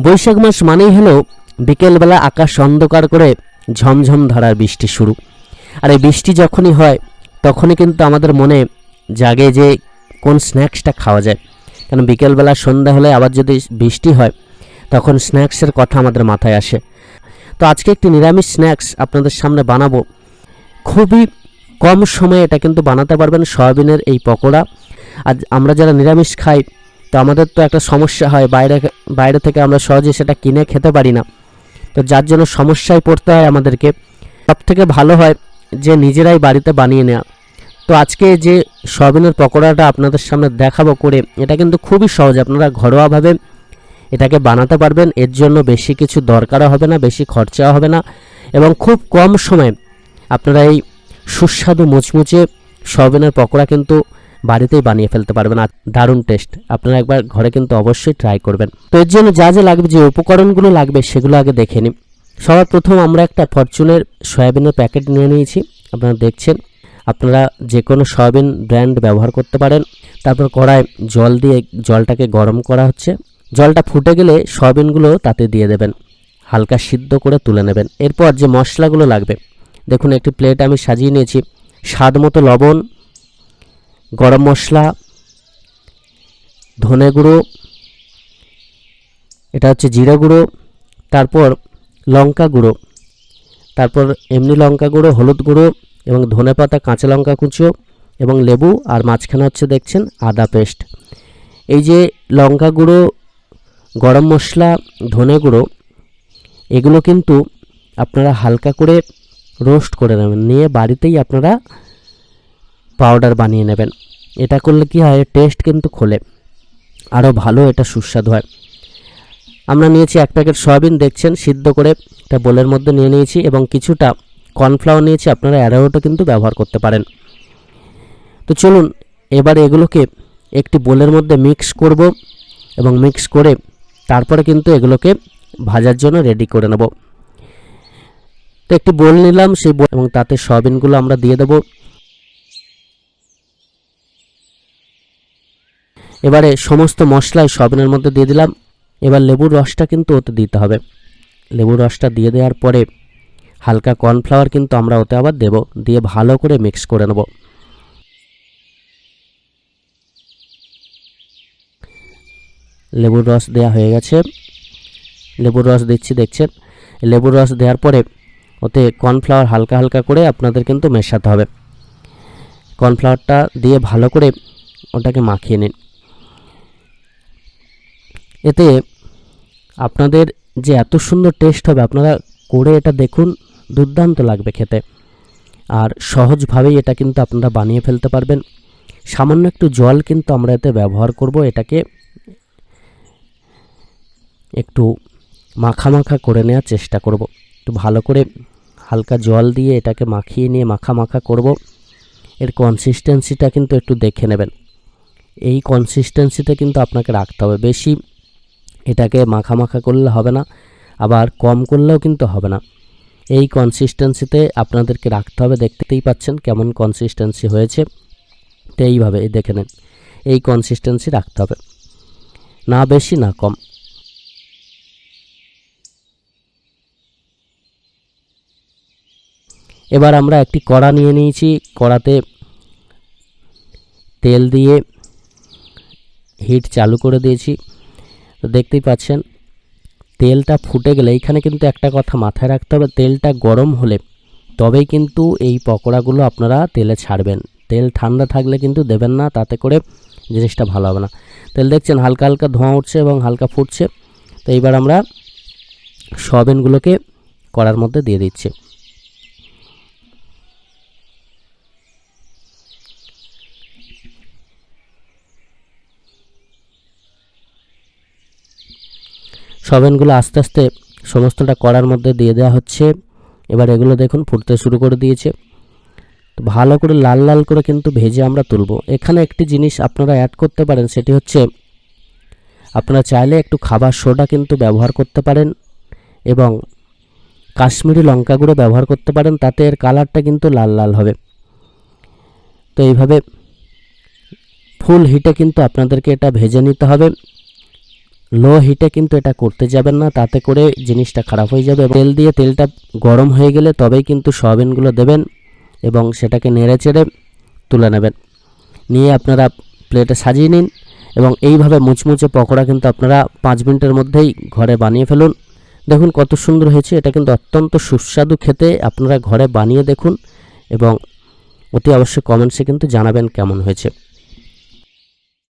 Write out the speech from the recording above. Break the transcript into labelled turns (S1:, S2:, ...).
S1: বৈশাখ মাস মানেই হলো বিকেলবেলা আকাশ অন্ধকার করে ঝমঝম ধারার বৃষ্টি শুরু। আর এই বৃষ্টি যখনই হয়, তখনই কিন্তু আমাদের মনে জাগে যে কোন স্ন্যাক্সটা খাওয়া যায়। কারণ বিকেলবেলা সন্ধ্যা হলে আবার যদি বৃষ্টি হয়, তখন স্ন্যাক্সের কথা আমাদের মাথায় আসে। তো আজকে একটি নিরামিষ স্ন্যাক্স আপনাদের সামনে বানাবো। খুবই কম সময়ে এটা কিন্তু বানাতে পারবেন সয়াবিনের এই পকোড়া। আর আমরা যারা নিরামিষ খাই তো আমাদের তো একটা সমস্যা হয়। বাইরে বাইরে থেকে আমরা সহজে সেটা কিনে খেতে পারি না। তো যার জন্য সমস্যায় পড়তে হয় আমাদেরকে। সব থেকে ভালো হয় যে নিজেরাই বাড়িতে বানিয়ে নেওয়া তো আজকে যে সয়াবিনের পকোড়াটা আপনাদের সামনে দেখাবো করে, এটা কিন্তু খুবই সহজ। আপনারা ঘরোয়াভাবে এটাকে বানাতে পারবেন। এর জন্য বেশি কিছু দরকারও হবে না, বেশি খরচাও হবে না। এবং খুব কম সময়ে আপনারা এই সুস্বাদু মুচমুচে সয়াবিনের পকোড়া কিন্তু বাড়িতেই বানিয়ে ফেলতে পারবেন। আর দারুণ টেস্ট আপনারা একবার ঘরে কিন্তু অবশ্যই ট্রাই করবেন। তো এর জন্য যা যা লাগবে, যে উপকরণগুলো লাগবে, সেগুলো আগে দেখে নিন। সবার প্রথম আমরা একটা ফরচুনের সয়াবিনের প্যাকেট নিয়ে নিয়েছি। আপনারা দেখছেন, আপনারা যে কোনো সয়াবিন ব্র্যান্ড ব্যবহার করতে পারেন। তারপর কড়ায় জল দিয়ে জলটাকে গরম করা হচ্ছে। জলটা ফুটে গেলে সয়াবিনগুলো তাতে দিয়ে দেবেন। হালকা সিদ্ধ করে তুলে নেবেন। এরপর যে মশলাগুলো লাগবে, দেখুন একটি প্লেট আমি সাজিয়ে নিয়েছি। স্বাদ মতো লবণ গরম মশলা, ধনে গুঁড়ো, এটা হচ্ছে জিরা গুঁড়ো, তারপর লঙ্কা গুঁড়ো। তারপর এমনি লঙ্কা গুঁড়ো, হলুদ গুঁড়ো এবং ধনে পাতা, কাঁচা লঙ্কা কুচো এবং লেবু আর মাঝখানে হচ্ছে দেখছেন আদা পেস্ট। এই যে লঙ্কা গুঁড়ো, গরম মশলা, ধনে গুঁড়ো, এগুলো কিন্তু আপনারা হালকা করে রোস্ট করে নেবেন, নিয়ে বাড়িতেই আপনারা পাউডার বানিয়ে নেবেন। এটা করলে কি হয় টেস্ট কিন্তু খোলে। আরও ভালো, এটা সুস্বাদু হয়। আমরা নিয়েছি এক প্যাকেট সয়াবিন, দেখছেন? সিদ্ধ করে এটা বোলের মধ্যে নিয়ে নিয়েছি এবং কিছুটা কর্নফ্লাওয়ার নিয়েছি, আপনারা অ্যারোটা কিন্তু ব্যবহার করতে পারেন। তো চলুন, এবার এগুলোকে একটি বোলের মধ্যে মিক্স করব এবং মিক্স করে তারপরে কিন্তু এগুলোকে ভাজার জন্য রেডি করে নেব। তো একটি বোল নিলাম, সেই বোল এবং তাতে সয়াবিনগুলো আমরা দিয়ে দেবো। এবারে সমস্ত মশলাই সয়াবিনের মধ্যে দিয়ে দিলাম। এবার লেবুর রসটা কিন্তু ওতে দিতে হবে। লেবুর রসটা দিয়ে দেওয়ার পরে হালকা কর্নফ্লাওয়ার কিন্তু আমরা ওতে আবার দেব। দিয়ে ভালো করে মিক্স করে নেব। লেবুর রস দেওয়া হয়ে গেছে। লেবুর রস দিচ্ছি, দেখছেন? লেবুর রস দেওয়ার পরে ওতে কর্নফ্লাওয়ার হালকা হালকা করে আপনাদের কিন্তু মেশাতে হবে। কর্নফ্লাওয়ারটা দিয়ে ভালো করে ওটাকে মাখিয়ে নিন। এতে আপনাদের যে এত সুন্দর টেস্ট হবে, আপনারা করে এটা দেখুন, দুর্দান্ত লাগবে খেতে। আর সহজভাবেই এটা কিন্তু আপনারা বানিয়ে ফেলতে পারবেন। সামান্য একটু জল কিন্তু আমরা এতে ব্যবহার করব, এটাকে একটু মাখা করে নেওয়ার চেষ্টা করব। একটু ভালো করে হালকা জল দিয়ে এটাকে মাখিয়ে নিয়ে মাখা মাখা করব। এর কনসিস্টেন্সিটা কিন্তু একটু দেখে নেবেন। এই কনসিস্টেন্সিতে কিন্তু আপনাকে রাখতে হবে। বেশি এটাকে মাখা মাখা করলে হবে না, আবার কম করলেও কিন্তু হবে না। এই কনসিস্টেন্সিতে আপনাদেরকে রাখতে হবে, দেখতেই পাচ্ছেন কেমন কনসিস্টেন্সি হয়েছে। তো এইভাবে, এই দেখে নেন, এই কনসিস্টেন্সি রাখতে হবে। না বেশি, না কম। এবার আমরা একটি কড়া নিয়ে নিয়েছি, কড়াতে তেল দিয়ে হিট চালু করে দিয়েছি। তো দেখতেই পাচ্ছেন, তেলটা ফুটে গেলে এইখানে কিন্তু একটা কথা মাথায় রাখতে হবে, তেলটা গরম হলে তবেই কিন্তু এই পকোড়াগুলো আপনারা তেলে ছাড়বেন। তেল ঠান্ডা থাকলে কিন্তু দেবেন না, তাতে করে জিনিসটা ভালো হবে না। তেল দেখছেন হালকা হালকা ধোঁয়া উঠছে এবং হালকা ফুটছে। তো এইবার আমরা সয়াবিনগুলোকে কড়ার মধ্যে দিয়ে দিচ্ছি। সবেনগুলো আস্তে আস্তে সমস্তটা কড়ার মধ্যে দিয়ে দেওয়া হচ্ছে। এবার এগুলো দেখুন, ফুটতে শুরু করে দিয়েছে। তো ভালো করে লাল লাল করে কিন্তু ভেজে আমরা তুলব। এখানে একটি জিনিস আপনারা অ্যাড করতে পারেন, সেটি হচ্ছে আপনারা চাইলে একটু খাবার সোডা কিন্তু ব্যবহার করতে পারেন এবং কাশ্মীরি লঙ্কা গুঁড়ো ব্যবহার করতে পারেন, তাতে এর কালারটা কিন্তু লাল লাল হবে। তো এইভাবে ফুল হিটে কিন্তু আপনাদেরকে এটা ভেজে নিতে হবে। লো হিটে কিন্তু এটা করতে যাবেন না, তাতে করে জিনিসটা খারাপ হয়ে যাবে তেল দিয়ে তেলটা গরম হয়ে গেলে তবেই কিন্তু সয়াবিনগুলো দেবেন এবং সেটাকে নেড়ে চেড়ে তুলে নেবেন। নিয়ে আপনারা প্লেটে সাজিয়ে নিন এবং এইভাবে মুচমুচে পকোড়া কিন্তু আপনারা পাঁচ মিনিটের মধ্যেই ঘরে বানিয়ে ফেলুন। দেখুন কত সুন্দর হয়েছে, এটা কিন্তু অত্যন্ত সুস্বাদু খেতে, আপনারা ঘরে বানিয়ে দেখুন এবং অতি অবশ্যই কমেন্টসে কিন্তু জানাবেন কেমন হয়েছে।